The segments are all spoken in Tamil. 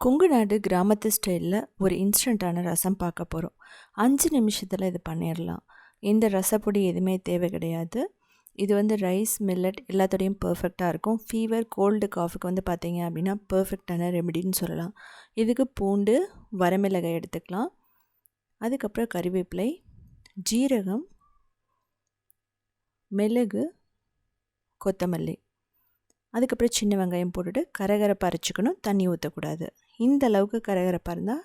கொங்கு நாடு கிராமத்து ஸ்டைலில் ஒரு இன்ஸ்டண்ட்டான ரசம் பார்க்க போகிறோம் அஞ்சு நிமிஷத்தில் இது பண்ணிடலாம் இந்த ரசப்பொடி எதுவுமே தேவை கிடையாது. இது வந்து ரைஸ் மில்லட் எல்லாத்தோடையும் பர்ஃபெக்டாக இருக்கும். ஃபீவர் கோல்டு காஃபுக்கு வந்து பார்த்தீங்க அப்படின்னா பர்ஃபெக்டான ரெமெடின்னு சொல்லலாம். இதுக்கு பூண்டு வரமிளகாய் எடுத்துக்கலாம். அதுக்கப்புறம் கறிவேப்பிலை ஜீரகம் மிளகு கொத்தமல்லி. அதுக்கப்புறம் சின்ன வெங்காயம் போட்டுட்டு கரகரப்பாக அரைச்சிக்கணும். தண்ணி ஊற்றக்கூடாது இந்த அளவுக்கு கரகரப்பாக இருந்தால்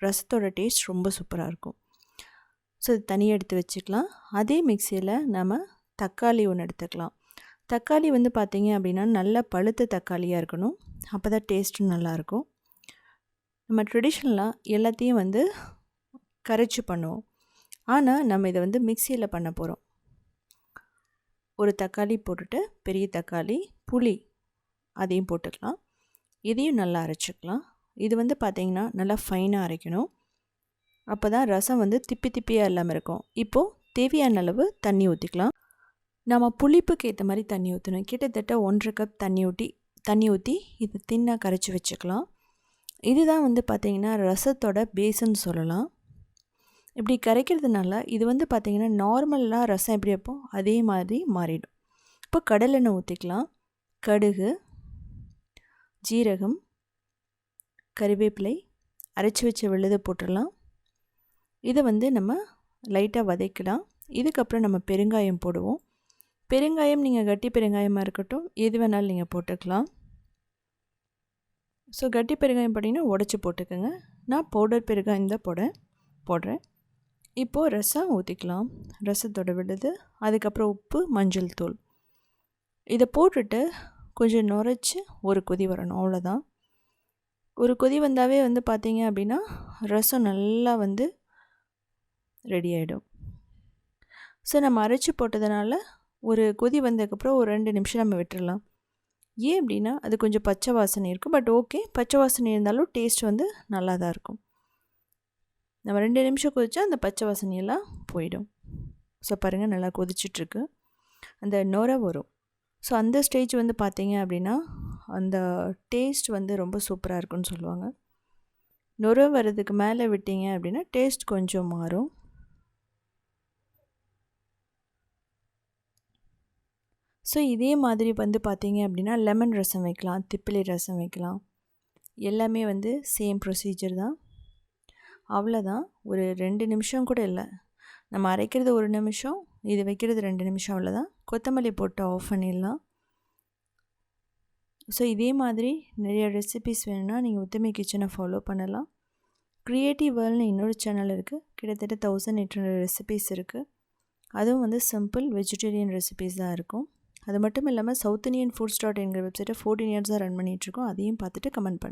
ரசத்தோட டேஸ்ட் ரொம்ப சூப்பராக இருக்கும். ஸோ இது தனியாக எடுத்து வச்சுக்கலாம். அதே மிக்சியில் நம்ம தக்காளி ஒன்று எடுத்துக்கலாம். தக்காளி வந்து பார்த்திங்க அப்படின்னா நல்ல பழுத்த தக்காளியாக இருக்கணும். அப்போ தான் டேஸ்ட்டும் நல்லாயிருக்கும் நம்ம ட்ரெடிஷ்னலாக எல்லாத்தையும் வந்து கரைச்சி பண்ணுவோம். ஆனால் நம்ம இதை வந்து மிக்சியில் பண்ண போகிறோம் ஒரு தக்காளி போட்டுட்டு பெரிய தக்காளி புளி அதையும் போட்டுக்கலாம். இதையும் நல்லா அரைச்சிக்கலாம். இது வந்து பார்த்திங்கன்னா நல்லா ஃபைனாக அரைக்கணும். அப்போ தான் ரசம் வந்து திப்பி திப்பியாக இல்லாமல் இருக்கும். இப்போது தேவையான அளவு தண்ணி ஊற்றிக்கலாம் நம்ம புளிப்புக்கு ஏற்ற மாதிரி தண்ணி ஊற்றணும் கிட்டத்தட்ட ஒன்றரை கப் தண்ணி ஊற்றி தண்ணி ஊற்றி இது தின்னாக கரைச்சி வச்சுக்கலாம். இதுதான் வந்து பார்த்திங்கன்னா ரசத்தோட பேஸுன்னு சொல்லலாம். இப்படி கரைக்கிறதுனால இது வந்து பார்த்திங்கன்னா நார்மலாக ரசம் எப்படி வைப்போம்? அதே மாதிரி மாறிடும். இப்போ கடலெண்ணெய் ஊற்றிக்கலாம் கடுகு ஜீரகம் கறிவேப்பிலை அரைச்சி வச்ச விழுதை போட்டுடலாம். இதை வந்து நம்ம லைட்டாக வதக்கலாம் இதுக்கப்புறம் நம்ம பெருங்காயம் போடுவோம். பெருங்காயம் நீங்கள் கட்டி பெருங்காயமாக இருக்கட்டும். எது வேணாலும் நீங்கள் போட்டுக்கலாம். ஸோ கட்டி பெருங்காயம் போட்டிங்கன்னா உடச்சி போட்டுக்கோங்க. நான் பவுடர் பெருங்காயம் தான் போட போடுறேன். இப்போது ரசம் ஊற்றிக்கலாம் ரசத்தோட விடுது. அதுக்கப்புறம் உப்பு மஞ்சள் தூள். இதை போட்டுட்டு கொஞ்சம் நுரைச்சி ஒரு கொதி வரணும். அவ்வளோதான் ஒரு கொதி வந்தாவே வந்து பார்த்திங்க அப்படின்னா ரசம் நல்லா வந்து ரெடி ஆகிடும் ஸோ நம்ம அரைச்சி போட்டதுனால ஒரு கொதி வந்ததுக்கப்புறம் ஒரு ரெண்டு நிமிஷம் நம்ம விட்டுடலாம் ஏன் அப்படின்னா அது கொஞ்சம் பச்சை வாசனை இருக்கும். பட் ஓகே பச்சை வாசனை இருந்தாலும் டேஸ்ட் வந்து நல்லா தான் இருக்கும். நம்ம ரெண்டு நிமிஷம் கொதிச்சா அந்த பச்சை வாசனையெல்லாம் போயிடும். ஸோ பாருங்கள் நல்லா கொதிச்சிட்ருக்கு அந்த நுரை வரும். ஸோ அந்த ஸ்டேஜ் வந்து பார்த்தீங்க அப்படின்னா அந்த டேஸ்ட் வந்து ரொம்ப சூப்பராக இருக்குன்னு சொல்லுவாங்க. நுர வர்றதுக்கு மேலே விட்டீங்க அப்படின்னா டேஸ்ட் கொஞ்சம் மாறும். ஸோ இதே மாதிரி வந்து பார்த்தீங்க அப்படின்னா லெமன் ரசம் வைக்கலாம் திப்பிலி ரசம் வைக்கலாம். எல்லாமே வந்து சேம் ப்ரொசீஜர் தான். அவ்வளோதான் ஒரு ரெண்டு நிமிஷம் கூட இல்லை. நம்ம அரைக்கிறது ஒரு நிமிஷம் இது வைக்கிறது ரெண்டு நிமிஷம் அவ்வளோதான் கொத்தமல்லி போட்டு ஆஃப் பண்ணிடலாம். ஸோ இதே மாதிரி நிறைய ரெசிபிஸ் வேணும்னா நீங்கள் உத்தமி கிச்சனை ஃபாலோ பண்ணலாம். க்ரியேட்டிவ் வேர்ல்னு இன்னொரு சேனல் இருக்குது கிட்டத்தட்ட தௌசண்ட் எயிட் ஹண்ட்ரட் ரெசிபிஸ் இருக்குது அதுவும் வந்து சிம்பிள் வெஜிடேரியன் ரெசிபிஸ் தான் இருக்கும். அது மட்டும் இல்லாமல் சவுத் இந்தியன் ஃபுட்ஸ் டாட் என்கிற வெப்சைட்டை ஃபோர்டீன் இயர்ஸாக ரன் பண்ணிகிட்ருக்கோம் அதையும் பார்த்துட்டு கமெண்ட் பண்ணுங்கள்